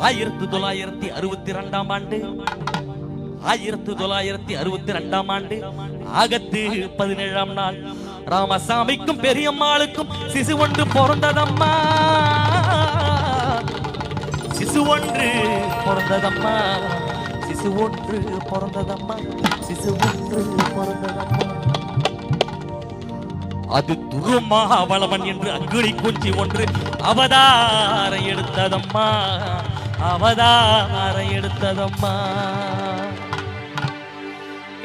ஆயிரத்தி தொள்ளாயிரத்தி அறுபத்தி ரெண்டாம் ஆண்டு. ஆயிரத்தி தொள்ளாயிரத்தி அறுபத்தி ரெண்டாம் ஆண்டு. ஆகத்து பதினேழாம் நாள். ராமசாமிக்கும் பெரியம்மாளுக்கும் சிசு ஒன்று பிறந்ததம்மா. சிசு ஒன்று பிறந்ததம்மா. சிசு ஒன்று பிறந்ததம்மா. சிசு ஒன்று பிறந்ததம்மா. அது துருமாவளவன் என்று அங்குழி குஞ்சி ஒன்று அவதார எடுத்ததம்மா. அவதாரம் எடுத்ததம்மா.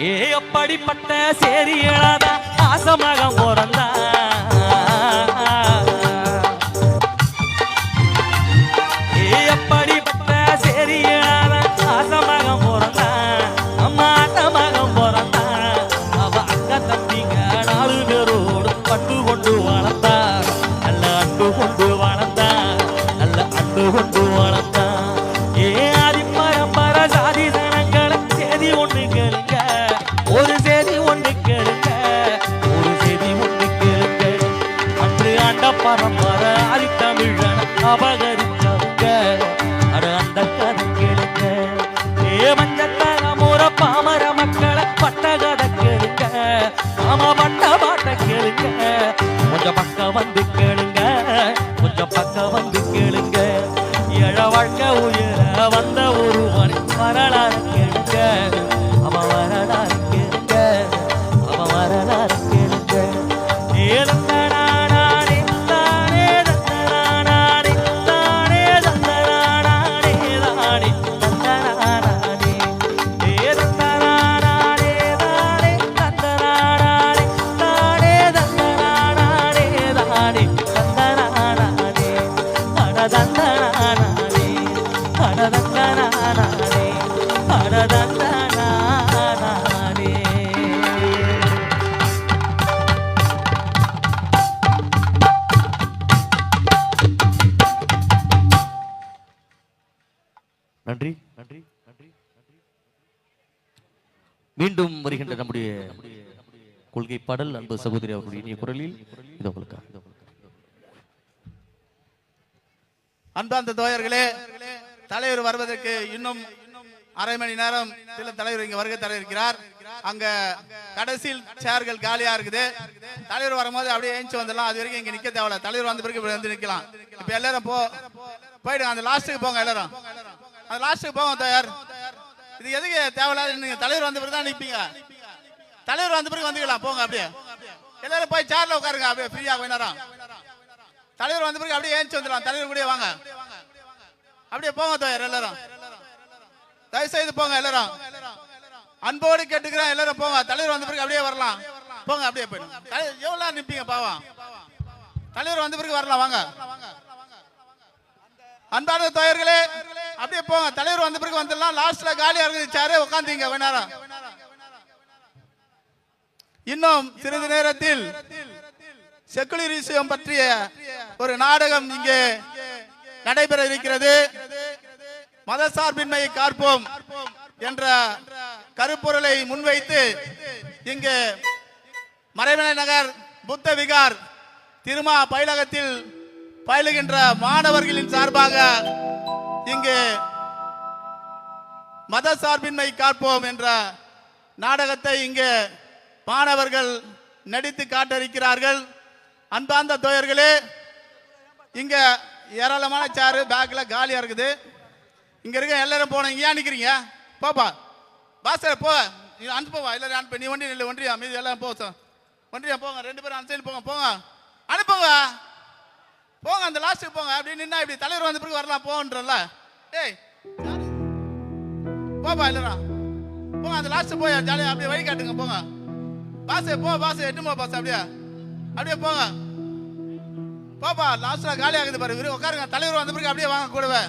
ஏ அப்படிப்பட்ட சேரியலாத ஆசமகம் பிறந்தான் அபகரிச்சவங்க. அட அந்த கதை கேளுங்க ஏ மஞ்சத்தன முற பாமர மக்களை பட்ட கதை கேளுங்க நாம பட்ட பாட்ட கேளுங்க. கொஞ்சம் பக்கம் வந்து கேளுங்க. கொஞ்சம் பக்கம் வந்து கேளுங்க. அடதந்தனானே நன்றி நன்றி நன்றி நன்றி மீண்டும் வருகின்ற நம்முடைய கொள்கை பாடல் அன்பு சகோதரி அவர்களுடைய இனிய குரலில் இது உங்களுக்கா இது உங்களுக்கா. அன்பார்ந்த தோழர்களே தலைவர் வருவதற்கு இன்னும் அரை மணி நேரம் சில தலைவர் இங்க வருகை தலைவர் இருக்கிறார். அங்க கடைசியில் சேர்கள் காலியா இருக்குது. தலைவர் வரும்போது அப்படியே ஏஞ்சி வந்துடலாம். அது வரைக்கும் இங்க நிக்க தேவையில்ல. தலைவர் வந்த பிறகு இப்படி வந்து நிக்கலாம். இப்ப எல்லாரும் போ போயிடுங்க. அந்த லாஸ்ட்டுக்கு போங்க எல்லாரும். அந்த லாஸ்ட்டுக்கு போங்க தயார். இது எதுக்கு தேவையில்லாத நீங்க தலைவர் வந்த பிறகு தான் நிப்பீங்க. தலைவர் வந்த பிறகு வந்துக்கலாம். போங்க அப்படியே. எல்லாரும் போய் சேர்ல உட்காருங்க. அப்படியே ஃப்ரீயா கொஞ்ச நேரம். தலைவர் வந்த பிறகு அப்படியே ஏஞ்சி வந்துடலாம். தலைவர் கூட வாங்க. அப்படியே போங்க தோயர் எல்லாரும். தயவு செய்து போங்க எல்லாரும். அன்போடு கேட்டுக்கிறேன் எல்லாரும் போங்க. தலைவர் வந்த பிறகு அப்படியே வரலாம். போங்க அப்படியே போயிடும் எவ்வளோ எவ்வளவு நேரம் நிப்பீங்க பாவம்? தலைவர் வந்த பிறகு வரலாம் வாங்க. அன்பான தோயர்களே அப்படியே போங்க. தலைவர் வந்த பிறகு வந்துடலாம். லாஸ்ட்ல காலியா இருந்துச்சாரு உட்காந்துங்க உட்காந்தீங்க நேரம். இன்னும் சிறிது நேரத்தில் செக்குலரிசம் பற்றிய ஒரு நாடகம் இங்கே நடைபெற இருக்கிறது. மதசார்பின்மையை காப்போம் என்ற கருப்பொருளை முன்வைத்து இங்கு மறைமலை நகர் புத்த விகார் திருமா பயிலகத்தில் பயிலுகின்ற மாணவர்களின் சார்பாக இங்கு மத சார்பின்மை காப்போம் என்ற நாடகத்தை இங்கு மாணவர்கள் நடித்து காட்டிருக்கிறார்கள் அன்பார்ந்த தோயர்களே ஏராளமான சேரு பேக்கில் காலியாக இருக்குது. இங்கே இருக்க எல்லாரும் போனீங்க ஏன் நிற்கிறீங்க போப்பா. பாஸ்கர் போ. நீ அனுப்புவா எல்லாரும் அனுப்பு. நீ ஒன்றி இல்லை ஒன்றியா மீதி எல்லாம் போ ஒன்றியா போங்க. ரெண்டு பேரும் அந்த சைடு போங்க போங்க. அனுப்புங்க போங்க. அந்த லாஸ்ட்டுக்கு போங்க. அப்படி நின்னா இப்படி தலைவர் வந்த பிறகு வரலாம் போகன்றல ஏய் போப்பா இல்லரா போங்க அந்த லாஸ்ட்டு போய் ஜாலியாக அப்படியே வழி காட்டுங்க போங்க. பாஸ் போ பாஸ் எட்டு போ பாஸ் அப்படியே. அப்படியே போங்க. பாப்பா லாஸ்ட்ல காலி ஆகுது பாரு இவரு உட்காருங்க தலைவர் வந்த பிறகு அப்படியே வாங்க கூடவே.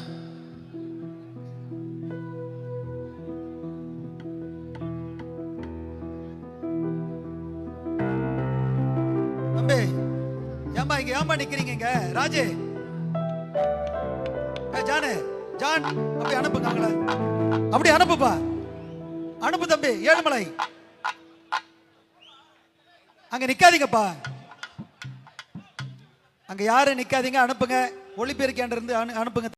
தம்பி ஏம்பா இங்க ஏம்பா நிக்கிறீங்க இங்க? ராஜு. ஏ, ஜானு ஜான் அப்படி அனுப்புங்க அவங்கள அப்படி அனுப்புப்பா. அனுப்பு தம்பி ஏழுமலை. அங்க நிக்காதீங்கப்பா. அங்க யாரும் நிக்காதீங்க அனுப்புங்க. ஒளிபெருக்கியாண்டு இருந்து அனு- அனுப்புங்க.